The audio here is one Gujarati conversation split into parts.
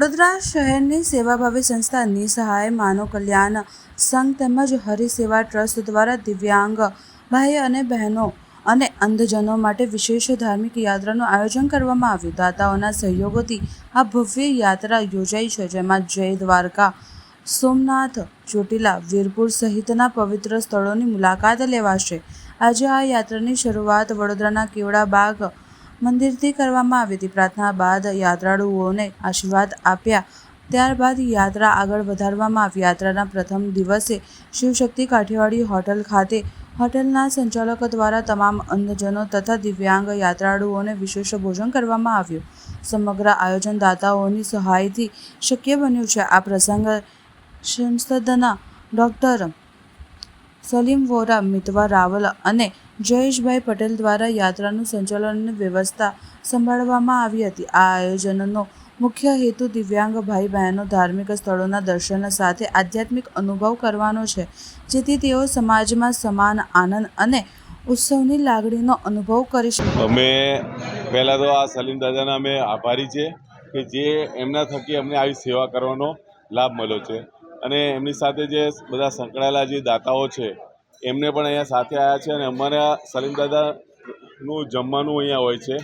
વડોદરા શહેરની સેવાભાવી સંસ્થા નિસહાય માનવ કલ્યાણ સંઘ તેમજ હરિસેવા ટ્રસ્ટ દ્વારા દિવ્યાંગ ભાઈ અને બહેનો અને અંધજનો માટે વિશેષ ધાર્મિક યાત્રાનું આયોજન કરવામાં આવ્યું. દાતાઓના સહયોગોથી આ ભવ્ય યાત્રા યોજાઈ છે, જેમાં જય દ્વારકા, સોમનાથ, ચોટીલા, વીરપુર સહિતના પવિત્ર સ્થળોની મુલાકાત લેવાશે. આજે આ યાત્રાની શરૂઆત વડોદરાના કેવડા બાગ મંદિરથી કરવામાં આવી હતી. પ્રાર્થના બાદ યાત્રાળુઓને આશીર્વાદ આપ્યા. ત્યારબાદ યાત્રા આગળ વધારવામાં આવી. યાત્રાના પ્રથમ દિવસે શિવશક્તિ કાઠિયાવાડી હોટલ ખાતે હોટલના સંચાલકો દ્વારા તમામ અંધજનો તથા દિવ્યાંગ યાત્રાળુઓને વિશેષ ભોજન કરવામાં આવ્યું. સમગ્ર આયોજનદાતાઓની સહાયથી શક્ય બન્યું છે. આ પ્રસંગ સંસદના ડૉક્ટર સલીમ વોરા, મિતવા રાવલ અને જયેશભાઈ પટેલ દ્વારા યાત્રાનું સંચાલન અને વ્યવસ્થા સંભાળવામાં આવી હતી. આ આયોજનનો મુખ્ય હેતુ દિવ્યાંગ ભાઈ બહેનો ધાર્મિક સ્થળોના દર્શન સાથે આધ્યાત્મિક અનુભવ કરવાનો છે, જેથી તેઓ સમાજમાં સમાન આનંદ અને ઉત્સવની લાગણીનો અનુભવ કરી શકે. અમે પહેલાં તો આ સલીમ દાદાના અમે આભારી છે કે જે એમના થકી અમને આવી સેવા કરવાનો લાભ મળ્યો છે. અને એમની સાથે જે બધા સંકળાયેલા જે દાતાઓ છે એમને પણ અહીંયા સાથે આવ્યા છે અને અમારા સલીમ દાદાનું જમવાનું અહીંયા હોય છે.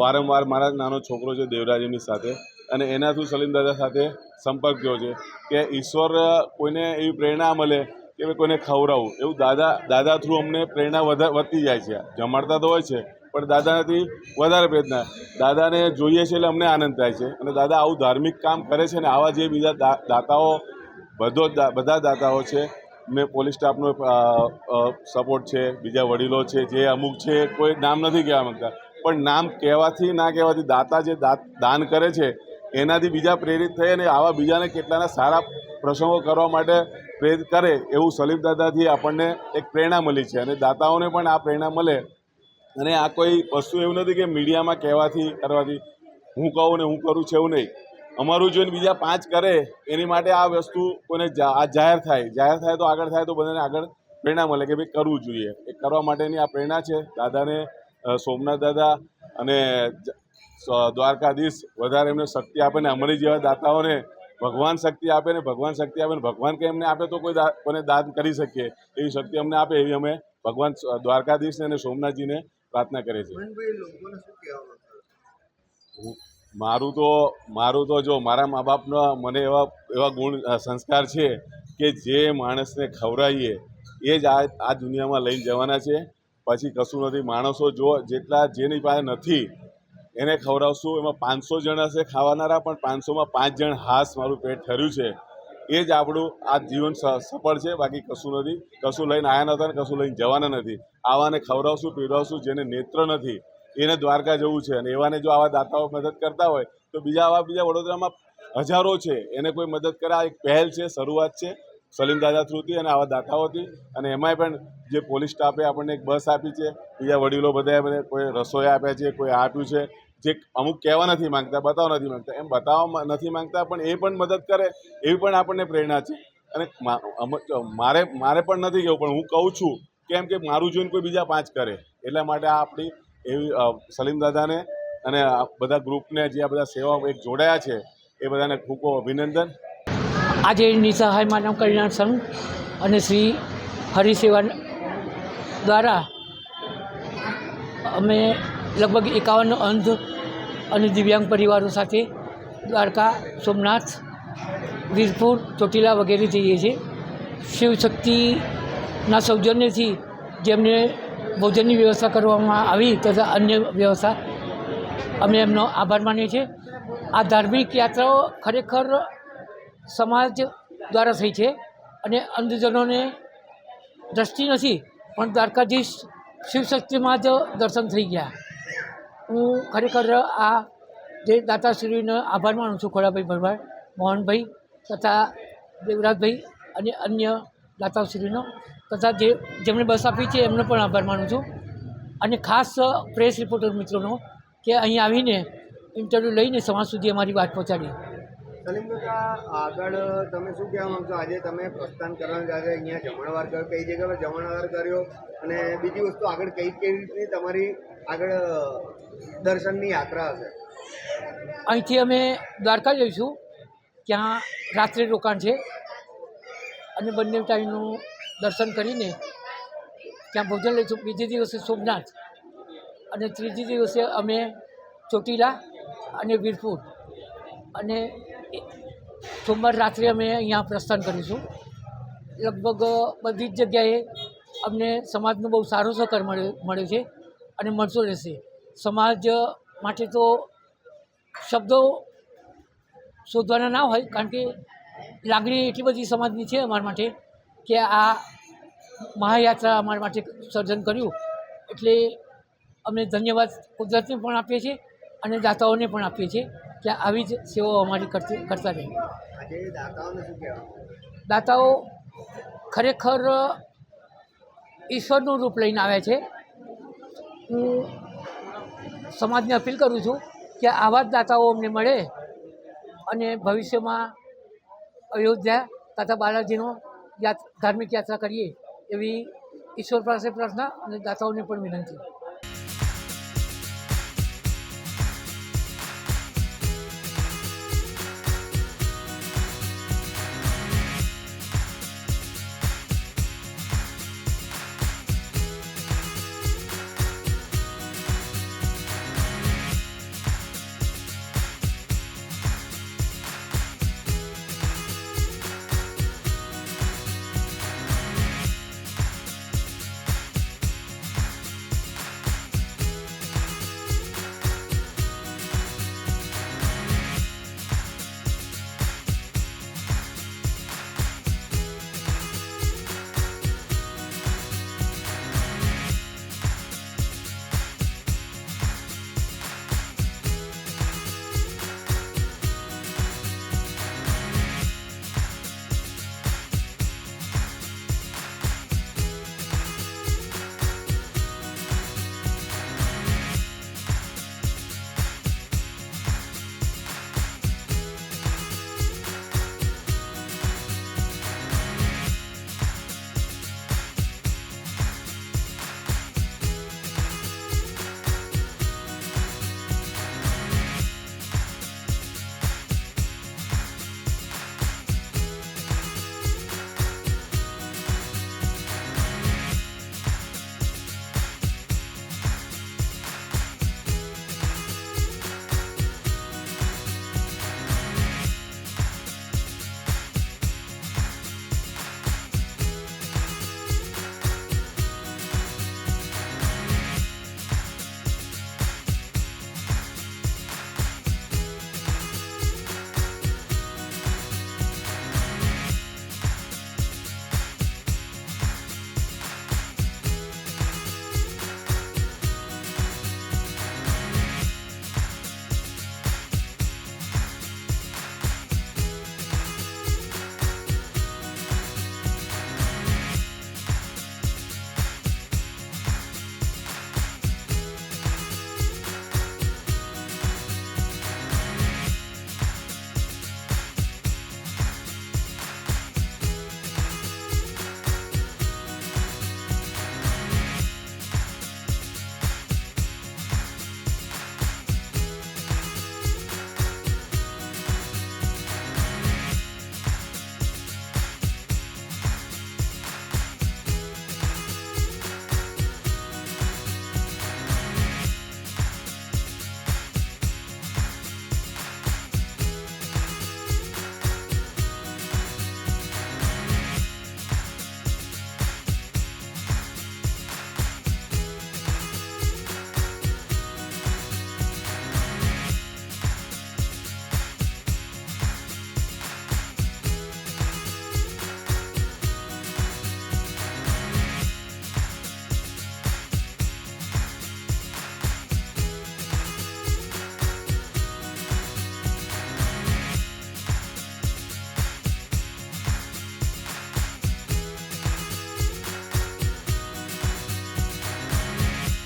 વારંવાર મારા નાનો છોકરો છે દેવરાજની સાથે અને એના થ્રુ સલીમ દાદા સાથે સંપર્ક થયો છે કે ઈશ્વર કોઈને એવી પ્રેરણા મળે કે ભાઈ કોઈને ખવડાવવું એવું દાદા દાદા થ્રુ અમને પ્રેરણા વધા, વધતી જાય છે. જમાડતા તો હોય છે, પણ દાદાથી વધારે પ્રેરણા દાદાને જોઈએ છે એટલે અમને આનંદ થાય છે. અને દાદા આવું ધાર્મિક કામ કરે છે ને આવા જે બીજા દાતાઓ, બધો બધા દાતાઓ છે મેં પોલીસ સ્ટાફનો સપોર્ટ છે, બીજા વડીલો છે, જે અમુક છે, કોઈ નામ નથી કહેવા માંગતા. પણ નામ કહેવાથી, ના કહેવાથી દાતા જે દાન કરે છે, એનાથી બીજા પ્રેરિત થઈ અને આવા બીજાને કેટલાના સારા પ્રસંગો કરવા માટે પ્રેરિત કરે, એવું સલીમ દાદાથી આપણને એક પ્રેરણા મળી છે. અને દાતાઓને પણ આ પ્રેરણા મળે. અને આ કોઈ વસ્તુ એવું નથી કે મીડિયામાં કહેવાથી કરવાથી હું કહું ને હું કરું છે એવું નહીં. અમારું જોઈને બીજા પાંચ કરે એની માટે આ વસ્તુ કોઈને આ જાહેર થાય. જાહેર થાય તો આગળ થાય તો બધાને આગળ પ્રેરણા મળે કે ભાઈ કરવું જોઈએ. એ કરવા માટેની આ પ્રેરણા છે. દાદાને સોમનાથ દાદા અને દ્વારકાધીશ વધારે એમને શક્તિ આપે ને અમારી જેવા દાતાઓને ભગવાન શક્તિ આપે ને ભગવાન શક્તિ આપે ને ભગવાન કે એમને આપે તો કોઈ કોને દાન કરી શકીએ. એવી શક્તિ અમને આપે એવી અમે ભગવાન દ્વારકાધીશને અને સોમનાથજીને પ્રાર્થના કરીએ છીએ. મારું તો મારું તો જો, મારા મા બાપના મને એવા એવા ગુણ સંસ્કાર છે કે જે માણસને ખવડાવીએ, એ જ આ આ દુનિયામાં લઈને જવાના છે. પછી કશું નથી. માણસો જો જેટલા જેની પાસે નથી, એને ખવડાવશું. એમાં પાંચસો જણ હશે ખાવાનારા, પણ પાંચસોમાં પાંચ જણ હાસ મારું પેટ ઠર્યું છે. એ જ આપણું, આ જીવન સફળ છે. બાકી કશું નથી. કશું લઈને આવ્યા નહોતા ને કશું લઈને જવાના નથી. આવાને ખવડાવશું, પીવડાવશું, જેને નેત્ર નથી. એને દ્વારકા જવું છે અને એવાને જો આવા દાતાઓ મદદ કરતા હોય, તો બીજા આવા બીજા વડોદરામાં હજારો છે. એને કોઈ મદદ કરે. આ એક પહેલ છે, શરૂઆત છે સલીમ દાદા થ્રુથી અને આવા દાતાઓથી. અને એમાંય પણ જે પોલીસ સ્ટાફે આપણને એક બસ આપી છે, બીજા વડીલો બધાએ મને કોઈ રસોઈ આપ્યા છે, કોઈ આપ્યું છે, જે અમુક કહેવા નથી માંગતા, બતાવવા નથી માંગતા. એમ બતાવવા નથી માંગતા, પણ એ પણ મદદ કરે, એવી પણ આપણને પ્રેરણા છે. અને મારે મારે પણ નથી કહેવું પણ હું કહું છું, કેમ કે મારું જોઈને કોઈ બીજા પાંચ કરે. એટલા માટે આ આપણી એવી સલીમ દાદાને અને બધા ગ્રુપને જે આ બધા સેવા એક જોડાયા છે, એ બધાને ખૂબ અભિનંદન. આજે નિસહાય માનવ કલ્યાણ સંઘ અને શ્રી હરિસેવા દ્વારા અમે લગભગ એકાવન અંધ અને દિવ્યાંગ પરિવારો સાથે દ્વારકા, સોમનાથ, વીરપુર, ચોટીલા વગેરે જઈએ છીએ. શિવશક્તિના સૌજન્યથી જેમને ભોજનની વ્યવસ્થા કરવામાં આવી તથા અન્ય વ્યવસ્થા અમે એમનો આભાર માનીએ છીએ. આ ધાર્મિક યાત્રાઓ ખરેખર સમાજ દ્વારા થઈ છે અને અંધજનોને દ્રષ્ટિ નથી, પણ દ્વારકાધીશ શિવશક્તિમાં જ દર્શન થઈ ગયા. હું ખરેખર આ જે દાતાશ્રીનો આભાર માનું છું, ખોડાભાઈ ભરવાડ, મોહનભાઈ તથા દેવરાજભાઈ અને અન્ય દાતાશ્રીનો તથા જે જેમણે બસ આપી છે એમનો પણ આભાર માનું છું. અને ખાસ પ્રેસ રિપોર્ટર મિત્રોનો કે અહીં આવીને ઇન્ટરવ્યૂ લઈને સમાજ સુધી અમારી વાત પહોંચાડી આગળ તમે શું કહેવા માગશો? આજે તમે પ્રસ્થાન કરવાના જાતે અહીંયા જમણવાર કર્યો. કઈ જગ્યા પર જમણવાર કર્યો? અને બીજી વસ્તુ આગળ કઈ કઈ રીતની તમારી આગળ દર્શનની યાત્રા હશે? અહીંથી અમે દ્વારકા જઈશું. ત્યાં રાત્રે રોકાણ છે. અને બંને ટાઈમનું દર્શન કરીને ત્યાં ભોજન લઈશું. બીજે દિવસે સોમનાથ અને ત્રીજે દિવસે અમે ચોટીલા અને વીરપુર. અને સોમવાર રાત્રે અમે અહીંયા પ્રસ્થાન કરીશું. લગભગ બધી જ જગ્યાએ અમને સમાજનો બહુ સારો સહકાર મળ્યો મળ્યો છે અને મળતો રહેશે. સમાજ માટે તો શબ્દો શોધવાના ના હોય, કારણ કે લાગણી એટલી બધી સમાજની છે અમારા માટે કે આ મહાયાત્રા અમારા માટે સર્જન કર્યું. એટલે અમે ધન્યવાદ કુદરતને પણ આપીએ છીએ અને દાતાઓને પણ આપીએ છીએ કે આવી જ સેવાઓ અમારી કરતી કરતા રહે. આજે દાતાઓને શું કહેવા? દાતાઓ ખરેખર ઈશ્વરનું રૂપ લઈને આવ્યા છે. હું સમાજને અપીલ કરું છું કે આવા જ દાતાઓ અમને મળે અને ભવિષ્યમાં અયોધ્યા તથા બાલાજીનો યાત, ધાર્મિક યાત્રા કરીએ એવી ઈશ્વર પાસે પ્રાર્થના અને દાતાઓને પણ વિનંતી.